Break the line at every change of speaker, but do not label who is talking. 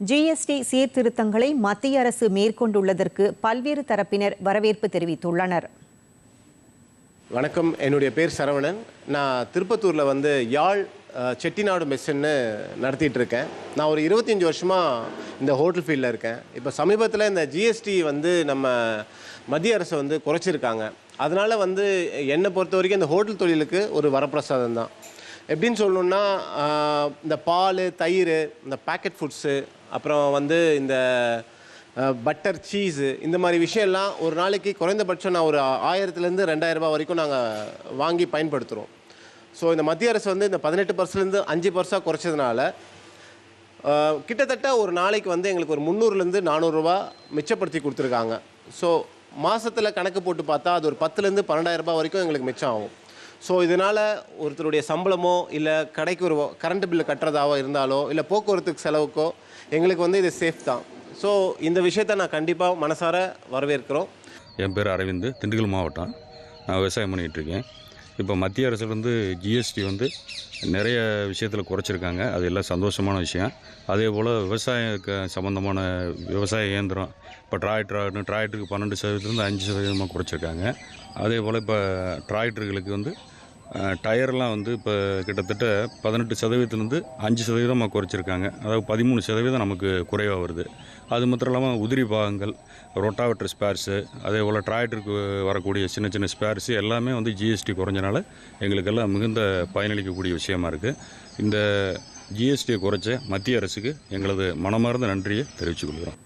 GST சீர்திருத்தங்களை மத்திய அரசு மேற்கொண்டுள்ளதற்கு பல்வேறு தரப்பினர் வரவேற்பு தெரிவித்துள்ளனர்.
வணக்கம். என்னுடைய பேர் சரவணன். நான் திருப்பத்தூரில் வந்து யாழ் செட்டிநாடு மெஸ்ஸுன்னு நடத்திட்டு இருக்கேன் நான் ஒரு இருபத்தஞ்சி வருஷமாக இந்த ஹோட்டல் ஃபீல்டில் இருக்கேன். இப்போ சமீபத்தில் இந்த ஜிஎஸ்டி வந்து நம்ம மத்திய அரசு வந்து குறைச்சிருக்காங்க. அதனால் வந்து என்னை பொறுத்த வரைக்கும் இந்த ஹோட்டல் தொழிலுக்கு ஒரு வரப்பிரசாதம் தான். எப்படின்னு சொல்லணுன்னா இந்த பால் தயிர் இந்த பேக்கெட் ஃபுட்ஸு அப்புறம் வந்து இந்த பட்டர் சீஸு இந்த மாதிரி விஷயம்லாம் ஒரு நாளைக்கு குறைந்தபட்சம் நான் ஒரு ஆயிரத்துலேருந்து ரெண்டாயிரம் ரூபாய் வரைக்கும் நாங்கள் வாங்கி பயன்படுத்துகிறோம் ஸோ இந்த மத்திய அரசு வந்து இந்த பதினெட்டு பர்சன்ட்லேருந்து அஞ்சு பர்சாக குறைச்சதுனால கிட்டத்தட்ட ஒரு நாளைக்கு வந்து எங்களுக்கு ஒரு முந்நூறுலேருந்து நானூறுரூவா மிச்சப்படுத்தி கொடுத்துருக்காங்க. ஸோ மாதத்தில் கணக்கு போட்டு பார்த்தா அது ஒரு பத்துலேருந்து பன்னெண்டாயிரரூபா வரைக்கும் எங்களுக்கு மிச்சம் ஆகும். ஸோ இதனால் ஒருத்தருடைய சம்பளமோ இல்லை கடைக்கு ஒரு கரண்ட் பில்லு கட்டுறதாவோ இருந்தாலோ இல்லை போக்குவரத்துக்கு செலவுக்கோ எங்களுக்கு வந்து இது சேஃப் தான். ஸோ இந்த விஷயத்தை நான் கண்டிப்பாக மனசார வரவேற்கிறோம்.
என் பேர் அரவிந்த் திண்டுக்கல் மாவட்டம். நான் விவசாயம் பண்ணிகிட்ருக்கேன் இப்போ மத்திய அரசுலேருந்து ஜிஎஸ்டி வந்து நிறைய விஷயத்தில் குறைச்சிருக்காங்க. அது எல்லாம் சந்தோஷமான விஷயம். அதே போல் விவசாய சம்மந்தமான விவசாய இயந்திரம் இப்போ டிராக்டர் டிராக்டருக்கு பன்னெண்டு சதவீதத்துலேருந்து அஞ்சு சதவீதமாக குறைச்சிருக்காங்க. அதே போல் இப்போ டிராக்டர்களுக்கு வந்து டயர்லாம் வந்து இப்போ கிட்டத்தட்ட பதினெட்டு சதவீதத்துலேருந்து அஞ்சு சதவீதமாக குறைச்சிருக்காங்க. அதாவது பதிமூணு சதவீதம் நமக்கு குறைவாக வருது. அது மாத்திரம் இல்லாமல் உதிரி பாகங்கள் ரொட்டாவெட்டர் ஸ்பேர்ஸு அதே போல் டிராக்டருக்கு வரக்கூடிய சின்ன சின்ன ஸ்பேர்ஸு எல்லாமே வந்து ஜிஎஸ்டி குறைஞ்சனால எங்களுக்கெல்லாம் மிகுந்த பயனளிக்கக்கூடிய விஷயமா இருக்குது இந்த ஜிஎஸ்டியை குறைச்ச மத்திய அரசுக்கு எங்களது மனமார்ந்த நன்றியை தெரிவித்துக் கொள்கிறோம்.